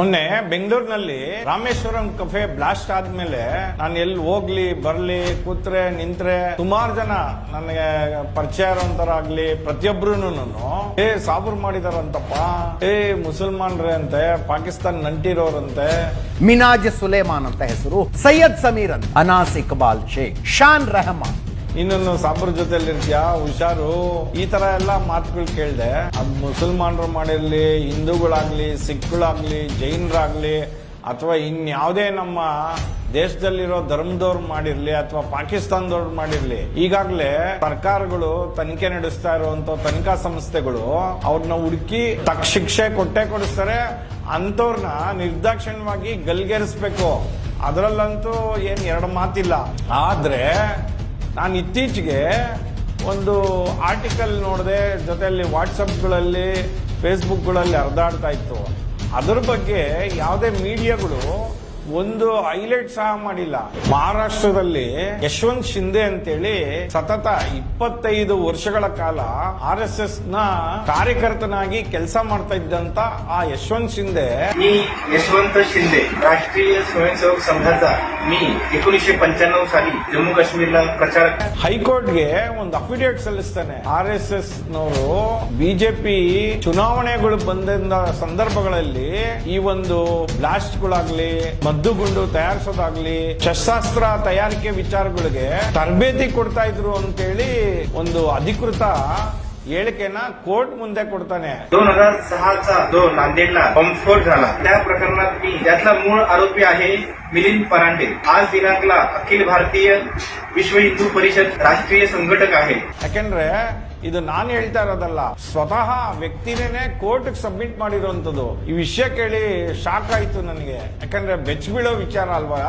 ಮೊನ್ನೆ ಬೆಂಗಳೂರಿನಲ್ಲಿ ರಾಮೇಶ್ವರಂ ಕಫೆ ಬ್ಲಾಸ್ಟ್ ಆದ್ಮೇಲೆ ನಾನು ಎಲ್ಲಿ ಹೋಗ್ಲಿ, ಬರ್ಲಿ, ಕೂತ್ರೆ, ನಿಂತ್ರೆ, ಸುಮಾರು ಜನ ನನಗೆ ಪರಿಚಯ ಇರೋಂತರಾಗ್ಲಿ ಪ್ರತಿಯೊಬ್ರು ಏ, ಸಾಬೂರ್ ಮಾಡಿದಾರಂತಪ್ಪ, ಏ, ಮುಸಲ್ಮಾನ್ರೆ ಅಂತೆ, ಪಾಕಿಸ್ತಾನ್ ನಂಟಿರೋರಂತೆ. ಮಿನಾಜ್ ಸುಲೇಮಾನ್ ಅಂತ ಹೆಸರು, ಸೈಯದ್ ಸಮೀರ್ ಅಂತ ಅನಾಸ್ ಇಕ್ಬಾಲ್ ಶೇಖ್ ಶಾನ್ ರೆಹಮಾನ್. ಇನ್ನೊಂದು ಸಾಂಬ್ರ ಜೊತೆಲಿ ಇರ್ತೀಯಾ? ಹುಷಾರು. ಈ ತರ ಎಲ್ಲ ಮಾತುಗಳು ಕೇಳಿದೆ. ಅದು ಮುಸಲ್ಮಾನರು ಮಾಡಿರಲಿ, ಹಿಂದೂಗಳಾಗ್ಲಿ, ಸಿಖ್ಗಳಾಗ್ಲಿ, ಜೈನರಾಗ್ಲಿ, ಅಥವಾ ಇನ್ಯಾವುದೇ ನಮ್ಮ ದೇಶದಲ್ಲಿರೋ ಧರ್ಮದವ್ರು ಮಾಡಿರ್ಲಿ, ಅಥವಾ ಪಾಕಿಸ್ತಾನದವ್ರು ಮಾಡಿರ್ಲಿ, ಈಗಾಗಲೇ ಸರ್ಕಾರಗಳು ತನಿಖೆ ನಡೆಸ್ತಾ ಇರುವಂತ ತನಿಖಾ ಸಂಸ್ಥೆಗಳು ಅವ್ರನ್ನ ಹುಡುಕಿ ತಕ್ಕ ಶಿಕ್ಷೆ ಕೊಟ್ಟೆ ಕೊಡಿಸ್ತಾರೆ. ಅಂತವ್ರನ್ನ ನಿರ್ದಾಕ್ಷಿಣ್ಯವಾಗಿ ಗಲ್ಗೇರಿಸ್ಬೇಕು. ಅದರಲ್ಲಂತೂ ಏನ್ ಎರಡು ಮಾತಿಲ್ಲ. ಆದ್ರೆ ನಾನು ಇತ್ತೀಚೆಗೆ ಒಂದು ಆರ್ಟಿಕಲ್ ನೋಡಿದೆ ಜೊತೆಯಲ್ಲಿ ವಾಟ್ಸಪ್ಗಳಲ್ಲಿ ಫೇಸ್ಬುಕ್ಗಳಲ್ಲಿ ಹರಿದಾಡ್ತಾ ಇತ್ತು. ಅದ್ರ ಬಗ್ಗೆ ಯಾವುದೇ ಮೀಡಿಯಾಗಳು ಒಂದು ಹೈಲೈಟ್ ಸಹ ಮಾಡಿಲ್ಲ ಮಹಾರಾಷ್ಟ್ರದಲ್ಲಿ ಯಶವಂತ್ ಶಿಂದೆ ಅಂತೇಳಿ ಸತತ ಇಪ್ಪತ್ತೈದು ವರ್ಷಗಳ ಕಾಲ ಆರ್ ಎಸ್ ಎಸ್ ನ ಕಾರ್ಯಕರ್ತನಾಗಿ ಕೆಲಸ ಮಾಡ್ತಾ ಇದ್ದಂತ ಆ ಯಶವಂತ್ ಶಿಂದೆ मी यशवंत शिंदे राष्ट्रीय स्वयंसेवक संघाचा मी एकोणीसशे पंच्याण्णव साली जम्मू काश्मीरला प्रचार ಹೈಕೋರ್ಟ್ಗೆ ಒಂದು ಅಫಿಡೇವಿಟ್ ಸಲ್ಲಿಸ್ತಾನೆ ಆರ್ ಎಸ್ ಎಸ್ ನವರು ಬಿಜೆಪಿ ಚುನಾವಣೆಗಳು ಬಂದ ಸಂದರ್ಭಗಳಲ್ಲಿ ಈ ಒಂದು ಬ್ಲಾಸ್ಟ್ಗಳಾಗ್ಲಿ ಮದ್ದುಗುಂಡು ತಯಾರಿಸೋದಾಗ್ಲಿ ಶಸ್ತ್ರಾಸ್ತ್ರ ತಯಾರಿಕೆ ವಿಚಾರಗಳಿಗೆ ತರಬೇತಿ ಕೊಡ್ತಾ ಇದ್ರು ಅಂತೇಳಿ ಒಂದು ಅಧಿಕೃತ ಹೇಳಿಕೆನ ಕೋರ್ಟ್ ಮುಂದೆ ಕೊಡ್ತಾನೆ दोन हजार सहाचा जो नांदेडला बॉम्बस्फोट झाला त्या प्रकरणात मी त्यातला मूळ आरोपी आहे मिलिंद परांडे आज दिनांकला अखिल भारतीय विश्व हिंदू परिषद राष्ट्रीय संघटक आहे ಯಾಕೆಂದ್ರೆ ಇದು ನಾನು ಹೇಳ್ತಾ ಇರೋದಲ್ಲ ಸ್ವತಃ ವ್ಯಕ್ತಿನೇ ಕೋರ್ಟ್ ಸಬ್ಮಿಟ್ ಮಾಡಿರುವಂತದ್ದು ಈ ವಿಷಯ ಕೇಳಿ ಶಾಕ್ ಆಯ್ತು ನನಗೆ ಯಾಕಂದ್ರೆ ಬೆಚ್ಚ ಬೀಳೋ ವಿಚಾರ ಅಲ್ವಾ